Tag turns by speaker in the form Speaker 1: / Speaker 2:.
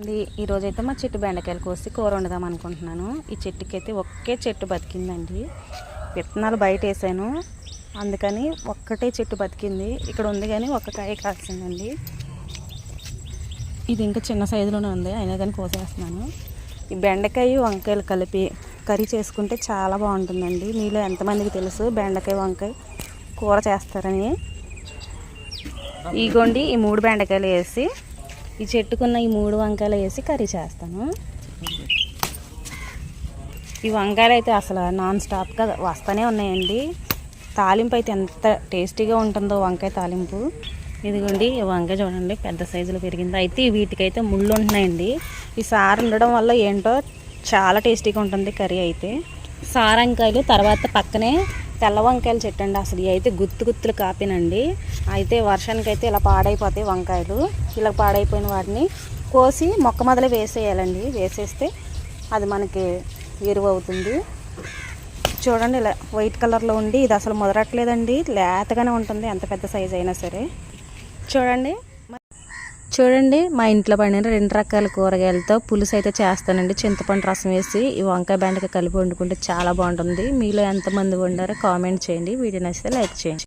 Speaker 1: అండి ఈరోజు అయితే మా చెట్టు బెండకాయలు కోసి కూర వండుదాం అనుకుంటున్నాను. ఈ చెట్టుకి అయితే ఒకే చెట్టు బతికిందండి. విత్తనాలు బయట వేసాను. అందుకని ఒక్కటే చెట్టు బతికింది. ఇక్కడ ఉంది కానీ ఒక్క కాయ కాల్సిందండి. ఇది ఇంకా చిన్న సైజులోనే ఉంది. అయినా కానీ కోసేస్తున్నాను. ఈ బెండకాయ వంకాయలు కలిపి కర్రీ చేసుకుంటే చాలా బాగుంటుందండి. మీలో ఎంతమందికి తెలుసు బెండకాయ వంకాయ కూర చేస్తారని? ఇగోండి ఈ మూడు బెండకాయలు వేసి ఈ చెట్టుకున్న ఈ మూడు వంకాయలు వేసి కర్రీ చేస్తాను. ఈ వంకాయలు అయితే అసలు నాన్ స్టాప్గా వస్తూనే ఉన్నాయండి. తాలింపు అయితే ఎంత టేస్టీగా ఉంటుందో వంకాయ తాలింపు. ఇదిగోండి ఈ వంకాయ చూడండి పెద్ద సైజులో పెరిగింది. అయితే వీటికైతే ముళ్ళు ఉంటున్నాయండి. ఈ సారు ఉండడం వల్ల ఏంటో చాలా టేస్టీగా ఉంటుంది కర్రీ అయితే. సారంకాయలు తర్వాత పక్కనే తెల్ల వంకాయలు చెట్టు అండి అసలు ఇవి అయితే గుత్తు గుత్తులు కాపినండి. అయితే వర్షానికి అయితే ఇలా పాడైపోతాయి వంకాయలు. ఇలా పాడైపోయిన వాటిని కోసి మొక్క మొదలు వేసేయాలండి. వేసేస్తే అది మనకి ఎరువు అవుతుంది చూడండి ఇలా వైట్ కలర్లో ఉండి ఇది అసలు మొదలట్లేదండి. లేతగానే ఉంటుంది ఎంత పెద్ద సైజ్ అయినా సరే. చూడండి. చూడండి మా ఇంట్లో పండిన రెండు రకాల కూరగాయలతో పులుసు అయితే చేస్తానండి. చింతపండు రసం వేసి ఈ వంకాయ బెండకాయ కలిపి వండుకుంటే చాలా బాగుంటుంది. మీలో ఎంతమంది వండారో కామెంట్ చేయండి. వీడియో నచ్చితే లైక్ చేయండి.